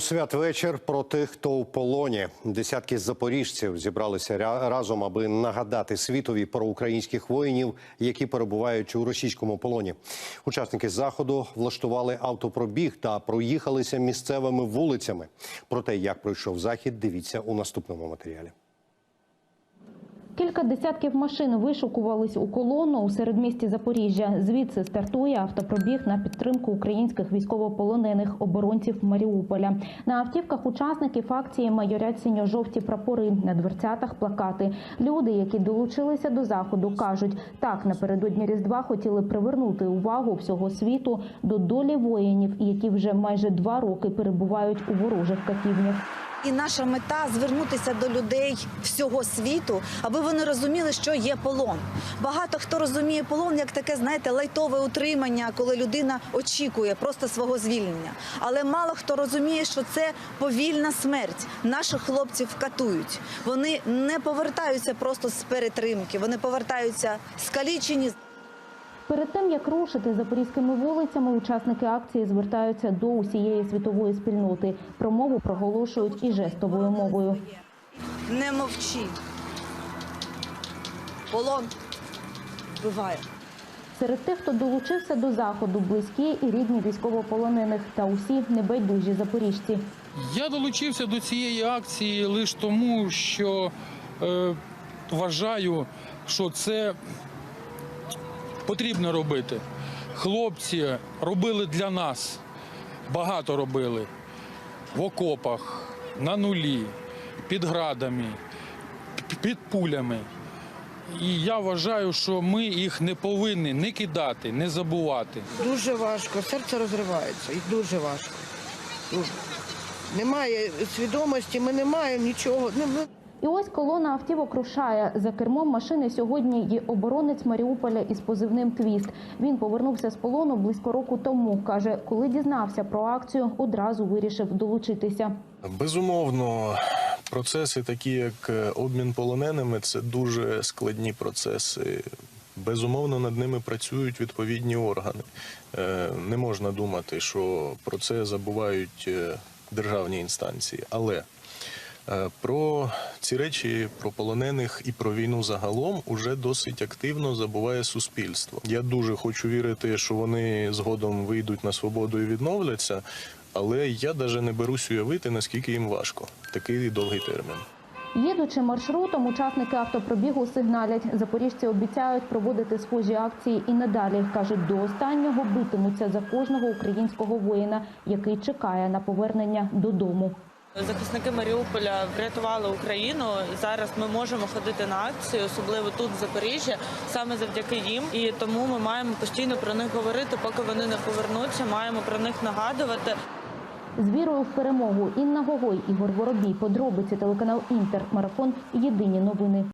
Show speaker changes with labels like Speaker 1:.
Speaker 1: святвечір про тих, хто у полоні. Десятки запоріжців зібралися разом, аби нагадати світові про українських воїнів, які перебувають у російському полоні. Учасники заходу влаштували автопробіг та проїхалися місцевими вулицями. Про те, як пройшов захід, дивіться у наступному матеріалі.
Speaker 2: Кілька десятків машин вишукувались у колону у середмісті Запоріжжя. Звідси стартує автопробіг на підтримку українських військовополонених оборонців Маріуполя. На автівках учасників акції майорять синьо-жовті прапори на дверцятах плакати. Люди, які долучилися до заходу, кажуть, так напередодні різдва хотіли привернути увагу всього світу до долі воїнів, які вже майже два роки перебувають у ворожих катівнях.
Speaker 3: І наша мета звернутися до людей всього світу, аби вони розуміли, що є полон. Багато хто розуміє полон як таке, знаєте, лайтове утримання, коли людина очікує просто свого звільнення. Але мало хто розуміє, що це повільна смерть. Наших хлопців катують. Вони не повертаються просто з перетримки, вони повертаються скалічені.
Speaker 2: Перед тим як рушити запорізькими вулицями, учасники акції звертаються до усієї світової спільноти. Промову проголошують і жестовою мовою.
Speaker 3: Не мовчи. Полон вбиває.
Speaker 2: Серед тих, хто долучився до заходу, близькі і рідні військовополонених та усі небайдужі запоріжці.
Speaker 4: Я долучився до цієї акції лише тому, що е, вважаю, що це потрібно робити. Хлопці робили для нас, багато робили в окопах, на нулі, під градами, під пулями. І я вважаю, що ми їх не повинні не кидати, не забувати.
Speaker 5: Дуже важко, серце розривається і дуже важко. Дуже. Немає свідомості, ми не маємо нічого.
Speaker 2: І ось колона автівок рушає. За кермом машини сьогодні є оборонець Маріуполя із позивним Твіст. Він повернувся з полону близько року тому. каже, коли дізнався про акцію, одразу вирішив долучитися.
Speaker 6: Безумовно, процеси, такі як е, обмін полоненими, це дуже складні процеси. Безумовно, над ними працюють відповідні органи. Е, Не можна думати, що про це забувають е, державні інстанції. Але про ці речі, про полонених і про війну загалом уже досить активно забуває суспільство. Я дуже хочу вірити, що вони згодом вийдуть на свободу і відновляться. Але я навіть не берусь уявити, наскільки їм важко такий довгий термін.
Speaker 2: Їдучи маршрутом, учасники автопробігу сигналять. Запоріжці обіцяють проводити схожі акції і надалі. кажуть, до останнього битимуться за кожного українського воїна, який чекає на повернення додому.
Speaker 7: Захисники Маріуполя врятували Україну. Зараз ми можемо ходити на акції, особливо тут в Запоріжжі, саме завдяки їм. І тому ми маємо постійно про них говорити, поки вони не повернуться. Маємо про них нагадувати.
Speaker 2: З вірою в перемогу Інна Гогой, Ігор Воробій. Подробиці телеканал Інтер. Марафон. Єдині новини.